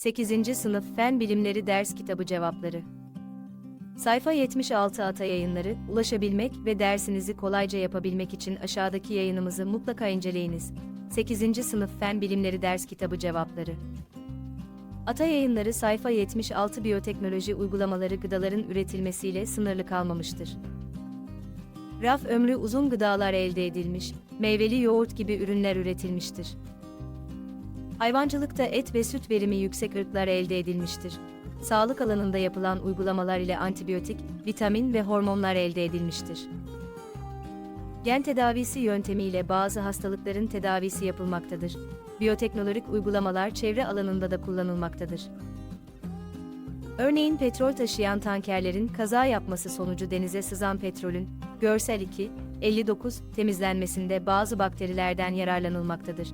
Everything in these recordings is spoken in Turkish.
8. Sınıf Fen Bilimleri Ders Kitabı Cevapları Sayfa 76 Ata Yayınları, ulaşabilmek ve dersinizi kolayca yapabilmek için aşağıdaki yayınımızı mutlaka inceleyiniz. 8. Sınıf Fen Bilimleri Ders Kitabı Cevapları Ata Yayınları sayfa 76 biyoteknoloji uygulamaları gıdaların üretilmesiyle sınırlı kalmamıştır. Raf ömrü uzun gıdalar elde edilmiş, meyveli yoğurt gibi ürünler üretilmiştir. Hayvancılıkta et ve süt verimi yüksek ırklar elde edilmiştir. Sağlık alanında yapılan uygulamalar ile antibiyotik, vitamin ve hormonlar elde edilmiştir. Gen tedavisi yöntemiyle bazı hastalıkların tedavisi yapılmaktadır. Biyoteknolojik uygulamalar çevre alanında da kullanılmaktadır. Örneğin petrol taşıyan tankerlerin kaza yapması sonucu denize sızan petrolün, görsel 2, 59, temizlenmesinde bazı bakterilerden yararlanılmaktadır.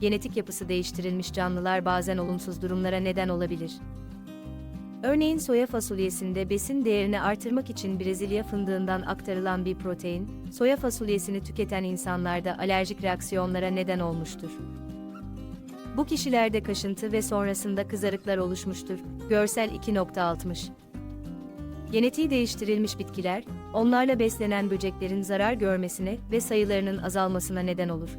Genetik yapısı değiştirilmiş canlılar bazen olumsuz durumlara neden olabilir. Örneğin soya fasulyesinde besin değerini artırmak için Brezilya fındığından aktarılan bir protein, soya fasulyesini tüketen insanlarda alerjik reaksiyonlara neden olmuştur. Bu kişilerde kaşıntı ve sonrasında kızarıklar oluşmuştur. Görsel 2.60 Genetiği değiştirilmiş bitkiler, onlarla beslenen böceklerin zarar görmesine ve sayılarının azalmasına neden olur.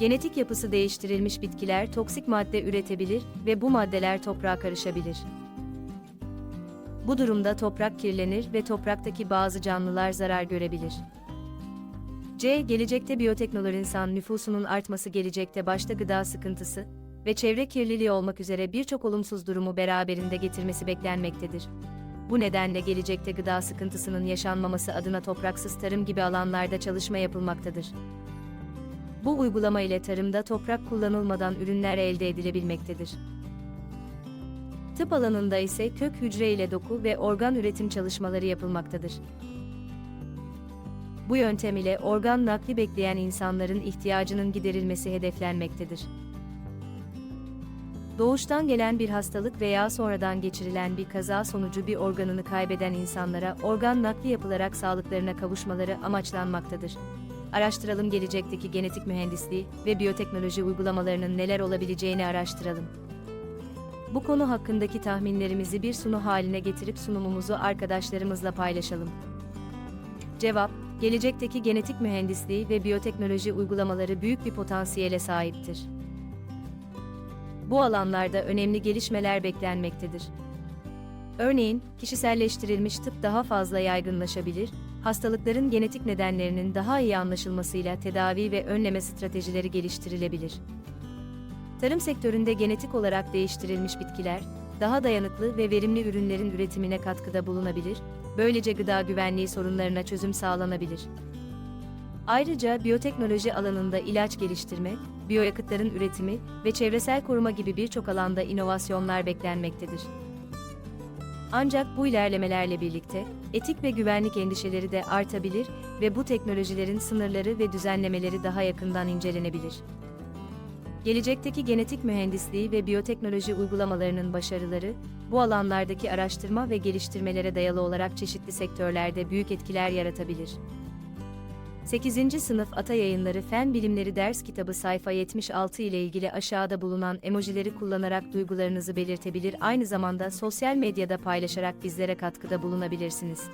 Genetik yapısı değiştirilmiş bitkiler toksik madde üretebilir ve bu maddeler toprağa karışabilir. Bu durumda toprak kirlenir ve topraktaki bazı canlılar zarar görebilir. C. Gelecekte biyoteknoloji insan nüfusunun artması gelecekte başta gıda sıkıntısı ve çevre kirliliği olmak üzere birçok olumsuz durumu beraberinde getirmesi beklenmektedir. Bu nedenle gelecekte gıda sıkıntısının yaşanmaması adına topraksız tarım gibi alanlarda çalışma yapılmaktadır. Bu uygulama ile tarımda toprak kullanılmadan ürünler elde edilebilmektedir. Tıp alanında ise kök hücre ile doku ve organ üretim çalışmaları yapılmaktadır. Bu yöntem ile organ nakli bekleyen insanların ihtiyacının giderilmesi hedeflenmektedir. Doğuştan gelen bir hastalık veya sonradan geçirilen bir kaza sonucu bir organını kaybeden insanlara organ nakli yapılarak sağlıklarına kavuşmaları amaçlanmaktadır. Araştıralım gelecekteki genetik mühendisliği ve biyoteknoloji uygulamalarının neler olabileceğini araştıralım. Bu konu hakkındaki tahminlerimizi bir sunu haline getirip sunumumuzu arkadaşlarımızla paylaşalım. Cevap, gelecekteki genetik mühendisliği ve biyoteknoloji uygulamaları büyük bir potansiyele sahiptir. Bu alanlarda önemli gelişmeler beklenmektedir. Örneğin, kişiselleştirilmiş tıp daha fazla yaygınlaşabilir, hastalıkların genetik nedenlerinin daha iyi anlaşılmasıyla tedavi ve önleme stratejileri geliştirilebilir. Tarım sektöründe genetik olarak değiştirilmiş bitkiler, daha dayanıklı ve verimli ürünlerin üretimine katkıda bulunabilir, böylece gıda güvenliği sorunlarına çözüm sağlanabilir. Ayrıca biyoteknoloji alanında ilaç geliştirme, biyoyakıtların üretimi ve çevresel koruma gibi birçok alanda inovasyonlar beklenmektedir. Ancak bu ilerlemelerle birlikte etik ve güvenlik endişeleri de artabilir ve bu teknolojilerin sınırları ve düzenlemeleri daha yakından incelenebilir. Gelecekteki genetik mühendisliği ve biyoteknoloji uygulamalarının başarıları, bu alanlardaki araştırma ve geliştirmelere dayalı olarak çeşitli sektörlerde büyük etkiler yaratabilir. 8. Sınıf Ata Yayınları Fen Bilimleri Ders Kitabı sayfa 76 ile ilgili aşağıda bulunan emojileri kullanarak duygularınızı belirtebilir aynı zamanda sosyal medyada paylaşarak bizlere katkıda bulunabilirsiniz.